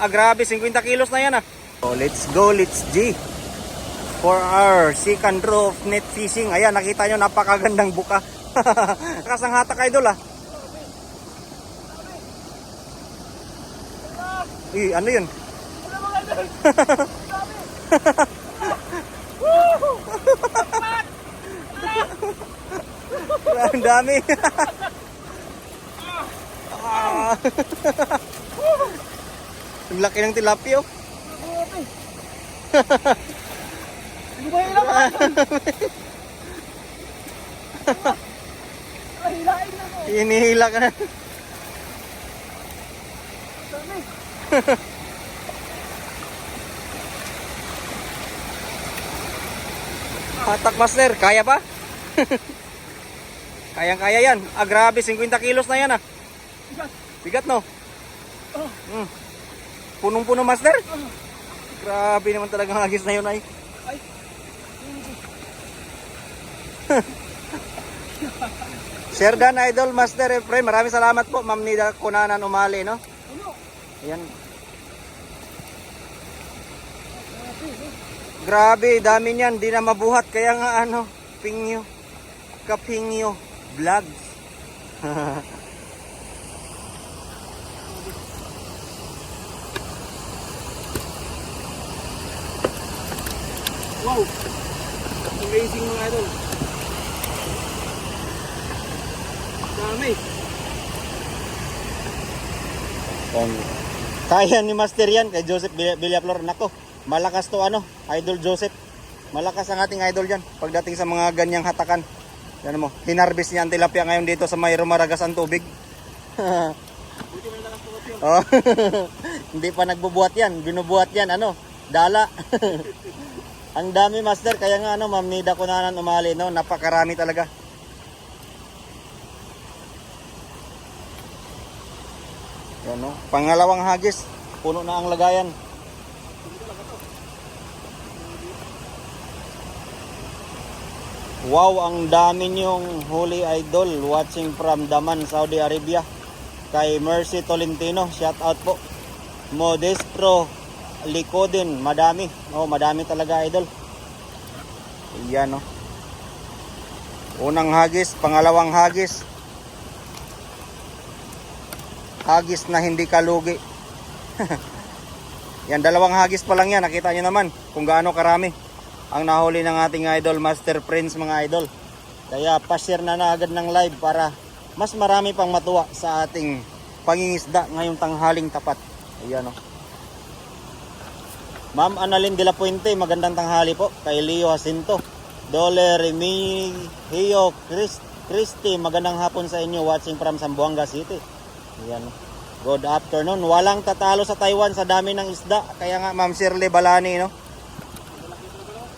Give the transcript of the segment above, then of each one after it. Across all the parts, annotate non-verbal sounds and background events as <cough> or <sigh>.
ah, grabe, 50 kilos na yan ah. So, let's go, let's G. For our second row of net fishing. Ayan, nakita nyo, napakagandang buka. <laughs> Kasang hatak idol ah. Uy, ano yun? <laughs> Ang dami. <laughs> Ah. Ang laki ng tilapia oh. Hindi ba ka? Ay, hilain na mo. Hinihila ka na. <laughs> Hatak master, kaya pa? <laughs> Kayang-kaya yan. Ah, grabe, 50 kilos na yan ah. Bigat. Bigat no? Oh. Mm. Punong-puno master? Grabe naman talaga ang agis na yun ay. Ay. <laughs> Sir Dan Idol Master Efrain, maraming salamat po Ma'am Nida Kunanan Umali no. Ano? Ayan. Grabe, dami niyan, di na mabuhat kaya nga ano, pingyo. Kapingyo vlogs. <laughs> Wow. Amazing mga idol. Dami. Yan. Kaya ni Master yan kay Joseph Vill- Villaflor. Nako, malakas to ano, Idol Joseph. Malakas ang ating idol yan pagdating sa mga ganyang hatakan. Yan mo, hinarbis niya ang tilapia ngayon dito sa may rumaragas ang tubig. <laughs> Oh. <laughs> Hindi pa nagbubuhat yan, binubuhat yan ano, dala. <laughs> ang dami master, kaya nga ano, Ma'am Nida Kunanan umali no, napakarami talaga. Yan no, pangalawang hagis, puno na ang lagayan. Wow, ang dami niyong huli idol watching from Daman, Saudi Arabia. Kay Mercy Tolentino, shout out po. Modestro Likodin, madami. Oh, madami talaga idol. Iyan no. Unang hagis, pangalawang hagis. Hagis na hindi kalugi. <laughs> yan, dalawang hagis pa lang yan. Nakita nyo naman kung gaano karami ang nahuli ng ating idol, Master Prince mga idol. Kaya pa-share na na agad ng live para mas marami pang matuwa sa ating pangingisda ngayong tanghaling tapat. Ayan o. Ma'am Annalyn de la Puente, magandang tanghali po. Kay Leo Jacinto. Dole Remigio Chris, Christy, magandang hapon sa inyo watching from Zamboanga City. Ayan o. Good afternoon. Walang tatalo sa Taiwan sa dami ng isda. Kaya nga Ma'am Shirley Balani, no?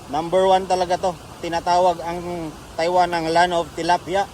Number one talaga to. Tinatawag ang Taiwan ng land of tilapia.